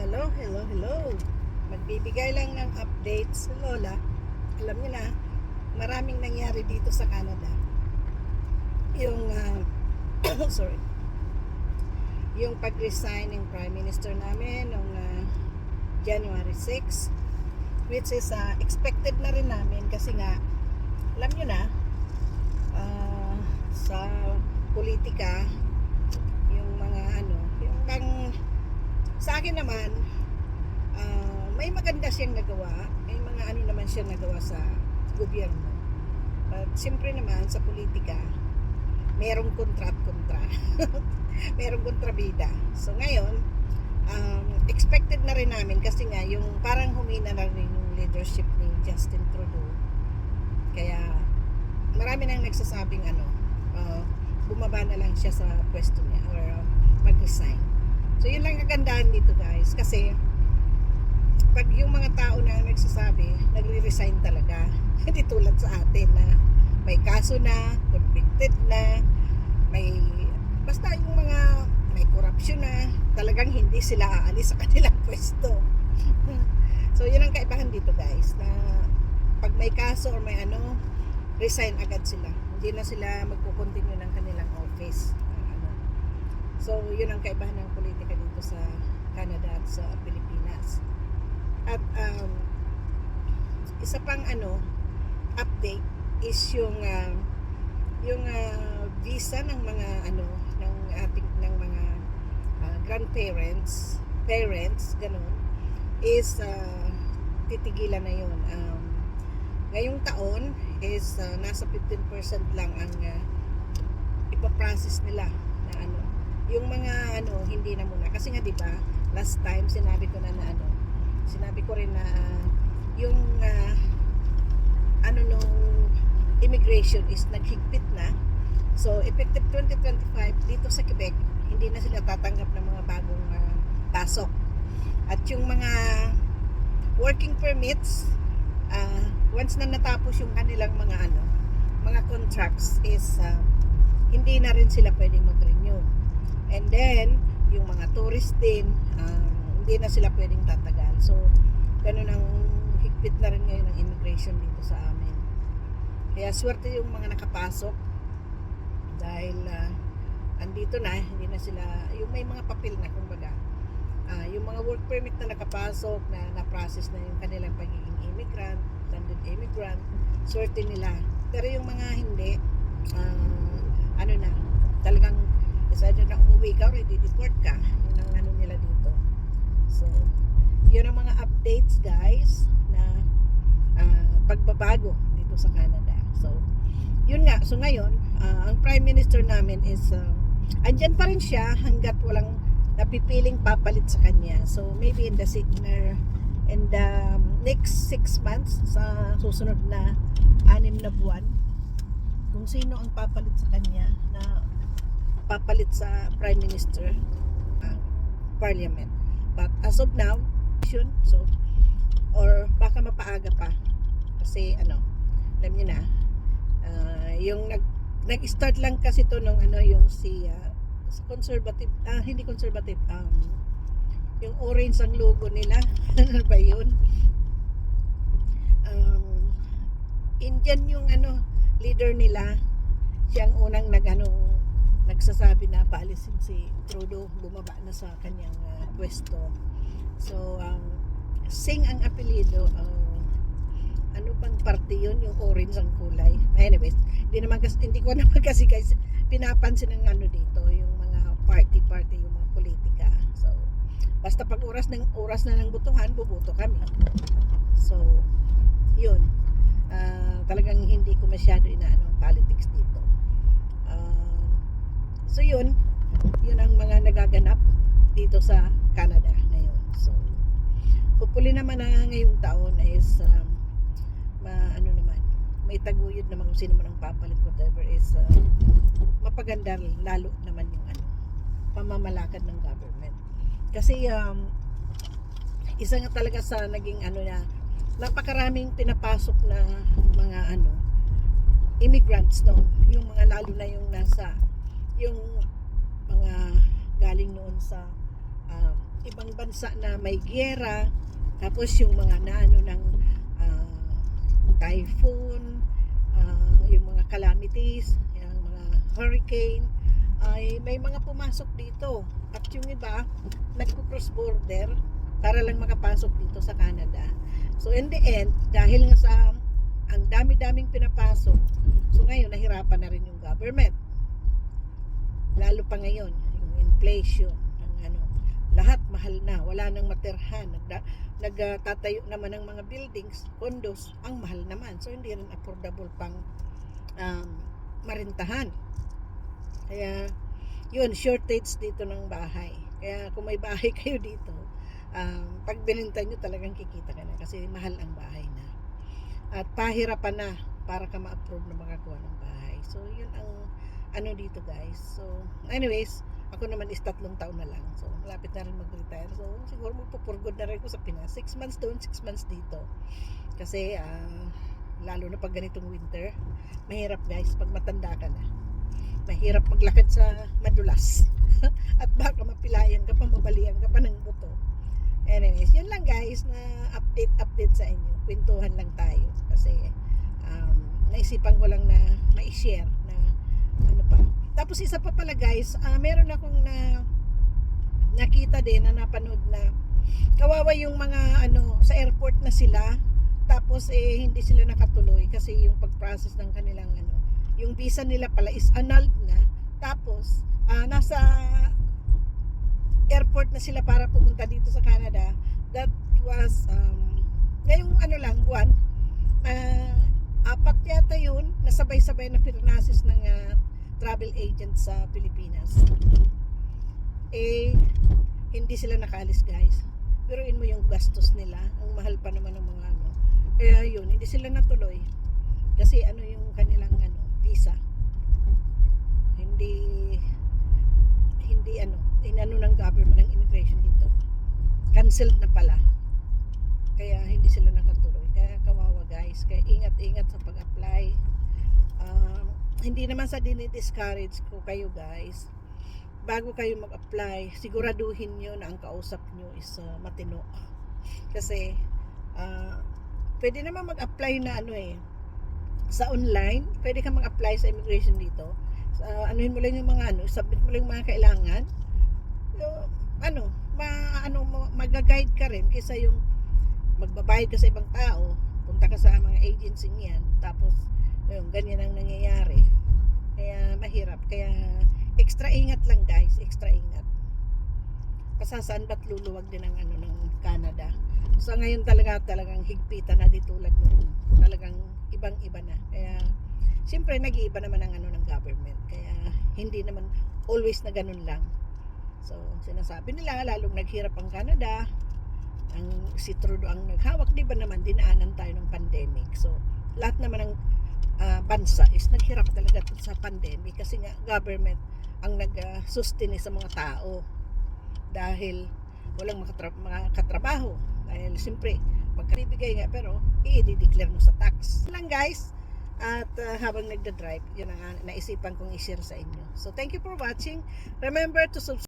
Hello, hello, hello. Magbibigay lang ng updates sa Lola. Alam niyo na, maraming nangyari dito sa Canada. Yung, ah, sorry, yung pag-resign ng Prime Minister namin noong ah, January 6, which is ah, expected na rin namin kasi nga, alam niyo na, ah, sa politika, yung mga ano, yung bang sa akin naman, ah, may maganda siyang nagawa. May mga ano naman siyang nagawa sa gobyerno. But siyempre naman sa politika, merong kontra at kontra. merong kontrabida. So ngayon, um, expected na rin namin kasi nga yung parang humina na rin yung leadership ni Justin Trudeau. Kaya marami nang nagsasabing ano, ah, bumaba na lang siya sa pwesto niya or ah, mag-resign. So yun lang kagandahan dito guys kasi pag yung mga tao na nagsasabi, nagre-resign talaga. Hindi tulad sa atin na may kaso na, convicted na, may basta yung mga may corruption na, talagang hindi sila aalis sa kanilang pwesto. so yun ang kaibahan dito guys na pag may kaso or may ano, resign agad sila. Hindi na sila magko-continue ng kanilang office. So, yun ang kaibahan ng politika dito sa Canada at sa Pilipinas. At um, isa pang ano, update is yung ah, yung ah, visa ng mga ano ng ating ng mga ah, grandparents, parents, ganun is ah, titigilan na yun. Um, ngayong taon is ah, nasa 15% lang ang uh, ipaprocess nila na ano yung mga ano hindi na muna. Kasi nga 'di ba last time sinabi ko na na ano sinabi ko rin na ah, yung ah, ano nung immigration is naghigpit na. So effective 2025 dito sa Quebec hindi na sila tatanggap ng mga bagong ah, pasok. At yung mga working permits ah, once na natapos yung kanilang mga ano mga contracts is ah, hindi na rin sila pwedeng mag-renew And then, yung mga tourist din, um, hindi na sila pwedeng tatagal. So, ganun ang higpit na rin ngayon ng immigration dito sa amin. Kaya swerte yung mga nakapasok dahil ah, andito na, hindi na sila, yung may mga papel na kumbaga. Ah, yung mga work permit na nakapasok, na na-process na yung kanilang pagiging immigrant, landed immigrant, swerte nila. Pero yung mga hindi, ah, ano na, talagang decided na umuwi ka or i-deport ka. Yun ang ano nila dito. So, yun ang mga updates guys na ah, pagbabago dito sa Canada. So, yun nga. So ngayon, ah, ang Prime Minister namin is uh, andyan pa rin siya hanggat walang napipiling papalit sa kanya. So, maybe in the signal in the um, next six months sa susunod na anim na buwan kung sino ang papalit sa kanya na papalit sa Prime Minister uh, Parliament. But as of now, yun, so or baka mapaaga pa. Kasi ano, alam niyo na uh, yung nag nag-start lang kasi to nung ano yung si uh, conservative ah hindi conservative um yung orange ang logo nila. Ano ba yun? Um, Indian yung ano leader nila. Siyang unang nag ano, nagsasabi na paalisin si Trudeau bumaba na sa kanyang ah, pwesto. So, um, Singh ang apelido. uh, ano bang parte yun? Yung orange ang kulay. Anyways, hindi naman kasi, hindi ko naman kasi guys pinapansin ng ano dito, yung mga party-party, yung mga politika. So, basta pag oras ng oras na ng butuhan, bubuto kami. So, yun. Ah, talagang hindi ko masyado inaano ang politics dito. Ah, so yun, yun ang mga nagaganap dito sa Canada ngayon. So, hopefully naman na ngayong taon is um, ma, ano naman, may taguyod naman kung sino man ang papalit whatever is uh, mapaganda lalo naman yung ano, pamamalakad ng government. Kasi um, isa nga talaga sa naging ano na napakaraming pinapasok na mga ano immigrants no yung mga lalo na yung nasa yung mga galing noon sa um, ibang bansa na may giyera, tapos yung mga naano ng ah, typhoon, ah, yung mga calamities, yung mga hurricane, ay may mga pumasok dito. At yung iba, nagpo-cross border para lang makapasok dito sa Canada. So in the end, dahil nga sa ang dami-daming pinapasok, so ngayon nahirapan na rin yung government. Lalo pa ngayon, yung inflation, lahat mahal na, wala nang materhan, nagda, nagtatayo naman ng mga buildings, condos, ang mahal naman. So hindi rin affordable pang um, marintahan. Kaya yun, shortage dito ng bahay. Kaya kung may bahay kayo dito, um, pag bininta nyo talagang kikita ka na kasi mahal ang bahay na. At pahirapan na para ka ma-approve na makakuha ng bahay. So yun ang ano dito guys. So anyways, ako naman is tatlong taon na lang. So malapit na rin mag-retire. So siguro magpupurgod na rin ko sa Pinas. 6 months doon, 6 months dito. Kasi ah, lalo na pag ganitong winter, mahirap guys pag matanda ka na mahirap maglakad sa madulas. At baka mapilayan ka pa, mabalian ka pa ng buto. Anyways, yun lang guys na update update sa inyo. Kwentuhan lang tayo kasi um, naisipan ko lang na ma-share na ano pa. Tapos isa pa pala guys, ah, meron akong na nakita din na napanood na kawawa yung mga ano sa airport na sila. Tapos eh hindi sila nakatuloy kasi yung pag-process ng kanilang ano yung visa nila pala is annulled na. Tapos ah, nasa airport na sila para pumunta dito sa Canada. That was um, ngayong ano lang buwan ah, apat yata yun nasabay-sabay na pirnasis ng ah, travel agent sa Pilipinas eh hindi sila nakalis guys. Pero mo yung gastos nila ang mahal pa naman ng mga ano. Kaya yun hindi sila natuloy. Kasi ano yung kanilang ano visa? Hindi hindi ano inano ng government ng immigration dito. Cancelled na pala. Kaya hindi sila nakatuloy. Kaya kawawa guys. Kaya ingat-ingat sa Ah, hindi naman sa dinidiscourage ko kayo guys bago kayo mag-apply siguraduhin nyo na ang kausap nyo is ah, matino kasi ah, pwede naman mag-apply na ano eh sa online, pwede ka mag-apply sa immigration dito. Sa, anuhin mo lang yung mga ano, submit mo lang yung mga kailangan. Yung, ano, ma, ano, ma- mag-guide ka rin kaysa yung magbabayad ka sa ibang tao, punta ka sa mga agency niyan, tapos yung ganyan ang nangyayari. Kaya mahirap. Kaya extra ingat lang guys, extra ingat. Pasasaan ba't luluwag din ang ano ng Canada. So ngayon talaga talagang higpitan na di tulad noon. Talagang ibang-iba na. Kaya siyempre nag-iiba naman ang ano ng government. Kaya hindi naman always na ganun lang. So sinasabi nila lalong naghirap ang Canada. Ang si Trudeau ang naghawak, di ba naman dinaanan tayo ng pandemic. So lahat naman ng ah, bansa is naghirap talaga sa pandemic kasi nga government ang nag-sustain sa mga tao. Dahil walang makatra- makatrabaho dahil siyempre magkaribigay nga pero i-declare mo sa tax. Lang guys. At uh, habang nagda-drive yun ang uh, naisipan kong i-share sa inyo. So thank you for watching. Remember to subscribe